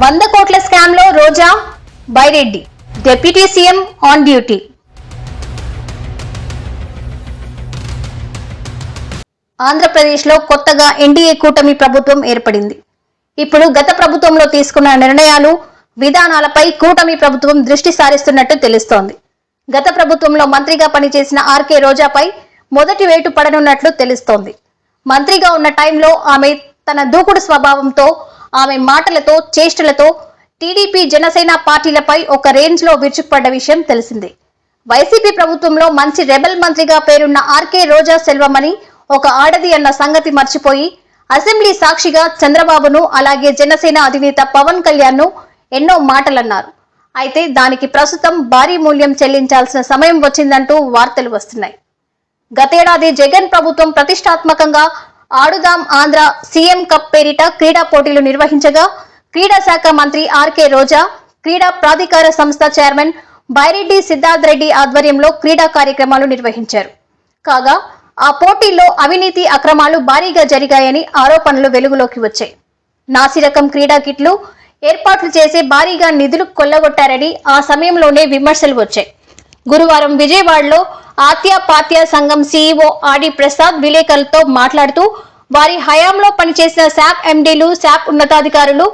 వంద కోట్ల స్కామ్లో Roja Byreddy. Deputy CM on duty. ఆంధ్రప్రదేశ్లో కొత్తగా ఎన్డీఏ కూటమి ప్రభుత్వం ఏర్పడింది. ఇప్పుడు గత ప్రభుత్వంలో తీసుకున్న నిర్ణయాలు విధానాలపై కూటమి ప్రభుత్వం దృష్టి సారిస్తున్నట్టు తెలుస్తోంది. గత ప్రభుత్వంలో మంత్రిగా పనిచేసిన ఆర్కే రోజాపై మొదటి వేటు పడనున్నట్లు తెలుస్తోంది. మంత్రిగా ఉన్న టైంలో ఆమె తన దూకుడు స్వభావంతో ఆమె మాటలతో చేష్టలతో టీడీపీ జనసేన పార్టీలపై ఒక రేంజ్లో విరుచుకుపడ్డ విషయం తెలిసిందే. వైసీపీ ప్రభుత్వంలో మంచి రెబల్ మంత్రిగా పేరున్న ఆర్కే రోజా సెల్వమని ఒక ఆడది అన్న సంగతి మర్చిపోయి అసెంబ్లీ సాక్షిగా చంద్రబాబును అలాగే జనసేన అధినేత పవన్ కళ్యాణ్ను ఎన్నో మాటలన్నారు. అయితే దానికి ప్రస్తుతం భారీ మూల్యం చెల్లించాల్సిన సమయం వచ్చిందంటూ వార్తలు వస్తున్నాయి. గతేడాది జగన్ ప్రభుత్వం ప్రతిష్టాత్మకంగా ఆడుదాం ఆంధ్ర సీఎం కప్ పేరిట క్రీడా పోటీలు నిర్వహించగా క్రీడా శాఖ మంత్రి ఆర్కే రోజా క్రీడా ప్రాధికార సంస్థ చైర్మన్ బైరెడ్డి సిద్ధార్థ్ రెడ్డి ఆధ్వర్యంలో క్రీడా కార్యక్రమాలు నిర్వహించారు. కాగా ఆ పోటీల్లో అవినీతి అక్రమాలు భారీగా జరిగాయని ఆరోపణలు వెలుగులోకి వచ్చాయి. నాసిరకం క్రీడా కిట్లు ఏర్పాట్లు చేసి భారీగా నిధులు కొల్లగొట్టారని ఆ సమయంలోనే విమర్శలు వచ్చాయి. గురువారం విజయవాడలో ఆత్య పాత్య సంఘం సీఈఓ ఆడి ప్రసాద్ విలేకరులతో మాట్లాడుతూ వారి హయాంలో పనిచేసిన శాప్ ఎండీలు శాప్ ఉన్నతాధికారులు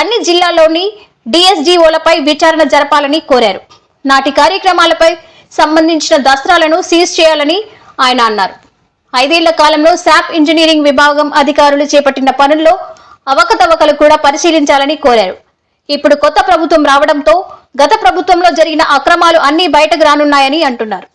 అన్ని జిల్లాల్లోని డిఎస్డిఓలపై విచారణ జరపాలని కోరారు. నాటి కార్యక్రమాలపై సంబంధించిన దస్త్రాలను సీజ్ చేయాలని ఆయన అన్నారు. ఐదేళ్ళ కాలంలో శాప్ ఇంజనీరింగ్ విభాగం అధికారులు చేపట్టిన పనుల్లో అవకతవకలు కూడా పరిశీలించాలని కోరారు. ఇప్పుడు కొత్త ప్రభుత్వం రావడంతో గత ప్రభుత్వంలో జరిగిన అక్రమాలు అన్ని బయటకు రానున్నాయని అంటున్నారు.